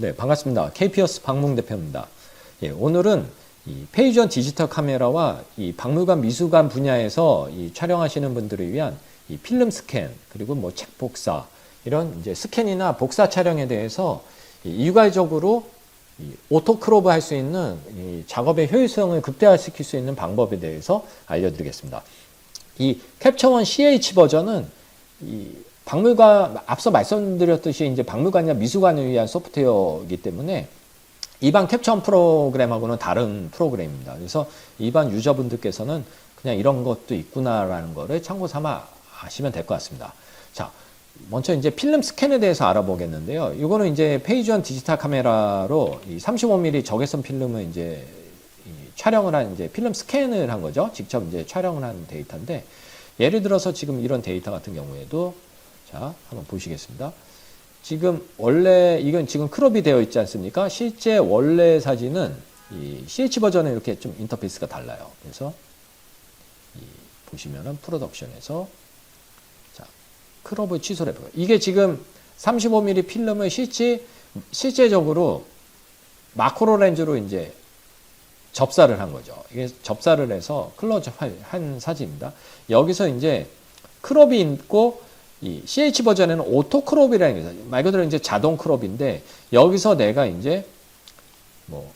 네, 반갑습니다. KP어스 박몽 대표입니다. 예, 오늘은 이 페이전 디지털 카메라와 이 박물관 미술관 분야에서 이 촬영하시는 분들을 위한 이 필름 스캔 그리고 뭐 책 복사 이런 이제 스캔이나 복사 촬영에 대해서 이 일괄적으로 이 오토 크롭을 할 수 있는 이 작업의 효율성을 극대화시킬 수 있는 방법에 대해서 알려드리겠습니다. 이 캡처원 CH 버전은 이 박물관 앞서 말씀드렸듯이 이제 박물관이나 미술관을 위한 소프트웨어이기 때문에 일반 캡처원 프로그램하고는 다른 프로그램입니다. 그래서 일반 유저분들께서는 그냥 이런 것도 있구나라는 거를 참고 삼아 하시면 될 것 같습니다. 자, 먼저 이제 필름 스캔에 대해서 알아보겠는데요. 이거는 이제 페이지원 디지털 카메라로 이 35mm 적외선 필름을 이제 촬영을 한 이제 필름 스캔을 한 거죠. 직접 이제 촬영을 한 데이터인데 예를 들어서 지금 이런 데이터 같은 경우에도 자, 한번 보시겠습니다. 지금 원래 이건 지금 크롭이 되어 있지 않습니까? 실제 원래 사진은 이 CH 버전은 이렇게 좀 인터페이스가 달라요. 그래서 이 보시면은 프로덕션에서 자, 크롭을 취소를 해봐요. 이게 지금 35mm 필름을 실제 실제적으로 마크로 렌즈로 이제 접사를 한 거죠. 이게 접사를 해서 클로즈업 한 사진입니다. 여기서 이제 크롭이 있고 이 CH 버전에는 오토 크롭이라는 게 있어요. 말 그대로 이제 자동 크롭인데 여기서 내가 이제 뭐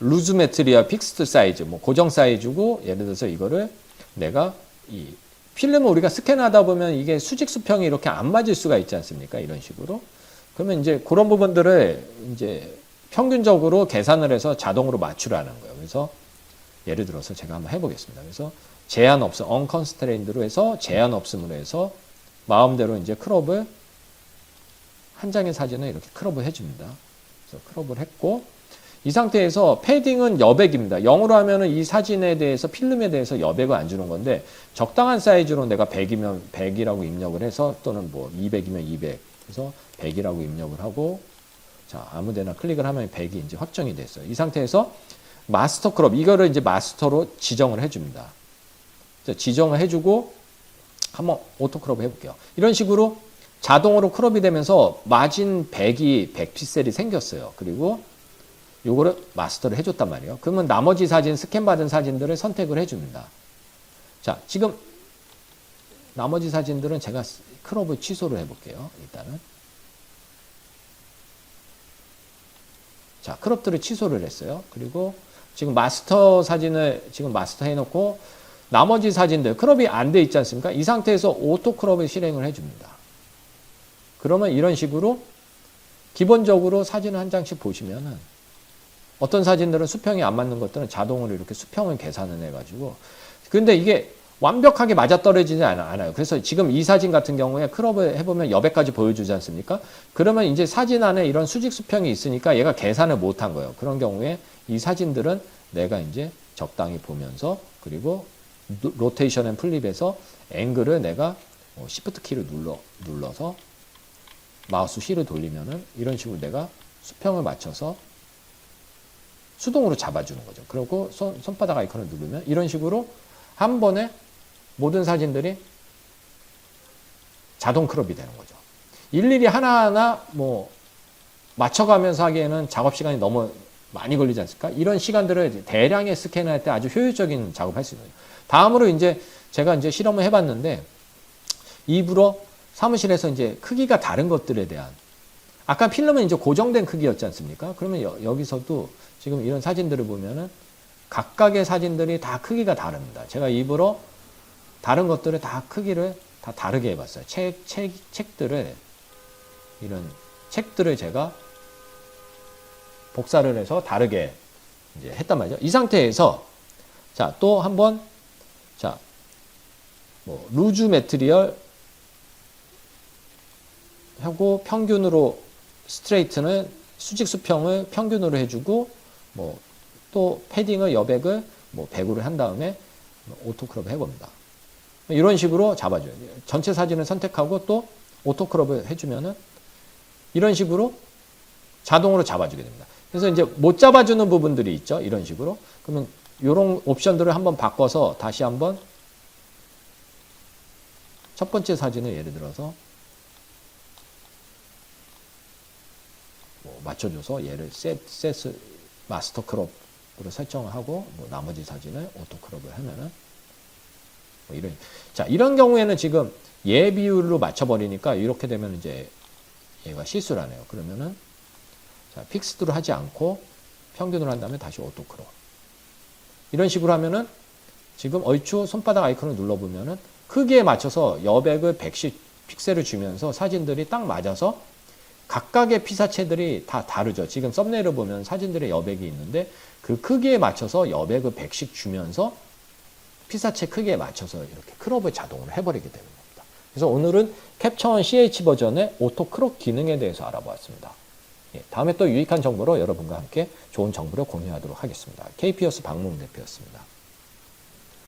루즈 매트리아 픽스트 사이즈 뭐 고정 사이즈고 예를 들어서 이거를 내가 이 필름을 우리가 스캔하다 보면 이게 수직 수평이 이렇게 안 맞을 수가 있지 않습니까? 이런 식으로. 그러면 이제 그런 부분들을 이제 평균적으로 계산을 해서 자동으로 맞추라는 거예요. 그래서 예를 들어서 제가 한번 해보겠습니다. 그래서 제한 없음, unconstrained로 해서 제한 없음으로 해서 마음대로 이제 크롭을 한 장의 사진을 이렇게 크롭을 해줍니다. 그래서 크롭을 했고 이 상태에서 패딩은 여백입니다. 0으로 하면은 이 사진에 대해서 필름에 대해서 여백을 안 주는 건데 적당한 사이즈로 내가 100이면 100이라고 입력을 해서 또는 뭐 200이면 200 그래서 100이라고 입력을 하고 자 아무데나 클릭을 하면 100이 이제 확정이 됐어요. 이 상태에서 마스터 크롭 이거를 이제 마스터로 지정을 해줍니다. 지정을 해주고 한번 오토 크롭 해볼게요. 이런 식으로 자동으로 크롭이 되면서 마진 100이 100 픽셀이 생겼어요. 그리고 요거를 마스터를 해줬단 말이에요. 그러면 나머지 사진, 스캔 받은 사진들을 선택을 해줍니다. 자, 지금 나머지 사진들은 제가 크롭을 취소를 해볼게요. 일단은. 자, 크롭들을 취소를 했어요. 그리고 지금 마스터 사진을 지금 마스터 해놓고 나머지 사진들 크롭이 안 돼 있지 않습니까? 이 상태에서 오토 크롭을 실행을 해줍니다. 그러면 이런 식으로 기본적으로 사진을 한 장씩 보시면은 어떤 사진들은 수평이 안 맞는 것들은 자동으로 이렇게 수평을 계산을 해가지고 근데 이게 완벽하게 맞아떨어지지 않아요. 그래서 지금 이 사진 같은 경우에 크롭을 해보면 여백까지 보여주지 않습니까? 그러면 이제 사진 안에 이런 수직 수평이 있으니까 얘가 계산을 못한 거예요. 그런 경우에 이 사진들은 내가 이제 적당히 보면서 그리고 로테이션 앤 플립에서 앵글을 내가 시프트 키를 눌러 눌러서 마우스 휠을 돌리면은 이런 식으로 내가 수평을 맞춰서 수동으로 잡아주는 거죠. 그리고 손, 손바닥 아이콘을 누르면 이런 식으로 한 번에 모든 사진들이 자동 크롭이 되는 거죠. 일일이 하나하나 뭐 맞춰가면서 하기에는 작업 시간이 너무 많이 걸리지 않습니까? 이런 시간들을 대량의 스캔할 때 아주 효율적인 작업할 수 거예요. 다음으로 이제 제가 이제 실험을 해봤는데 일부러 사무실에서 이제 크기가 다른 것들에 대한 아까 필름은 이제 고정된 크기였지 않습니까? 그러면 여, 기서도 지금 이런 사진들을 보면은 각각의 사진들이 다 크기가 다릅니다. 제가 일부러 다른 것들을 다 크기를 다 다르게 해봤어요. 책, 책, 책들을 이런 책들을 제가 복사를 해서 다르게 이제 했단 말이죠. 이 상태에서 자, 또 한번 자, 뭐 루즈 매트리얼 하고 평균으로 스트레이트는 수직 수평을 평균으로 해주고 뭐 또 패딩을 여백을 뭐 100으로 한 다음에 오토크롭 해봅니다. 이런 식으로 잡아줘요. 전체 사진을 선택하고 또 오토크롭을 해주면은 이런 식으로 자동으로 잡아주게 됩니다. 그래서 이제 못 잡아주는 부분들이 있죠. 이런 식으로. 그러면 이런 옵션들을 한번 바꿔서 다시 한번 첫 번째 사진을 예를 들어서 뭐뭐 맞춰줘서 얘를 셋, 셋 마스터 크롭으로 설정하고 뭐 나머지 사진을 오토 크롭을 하면은 뭐 이런 자 이런 경우에는 지금 얘 비율로 맞춰버리니까 이렇게 되면 이제 얘가 실수라네요. 그러면은 자 픽스드로 하지 않고 평균으로 한 다음에 다시 오토 크롭 이런 식으로 하면은 지금 얼추 손바닥 아이콘을 눌러보면은 크기에 맞춰서 여백을 110 픽셀을 주면서 사진들이 딱 맞아서 각각의 피사체들이 다 다르죠. 지금 썸네일을 보면 사진들의 여백이 있는데 그 크기에 맞춰서 여백을 100씩 주면서 피사체 크기에 맞춰서 이렇게 크롭을 자동으로 해버리게 되는 겁니다. 그래서 오늘은 캡처원 CH 버전의 오토 크롭 기능에 대해서 알아보았습니다. 예, 다음에 또 유익한 정보로 여러분과 함께 좋은 정보를 공유하도록 하겠습니다. KPS 박문 대표였습니다.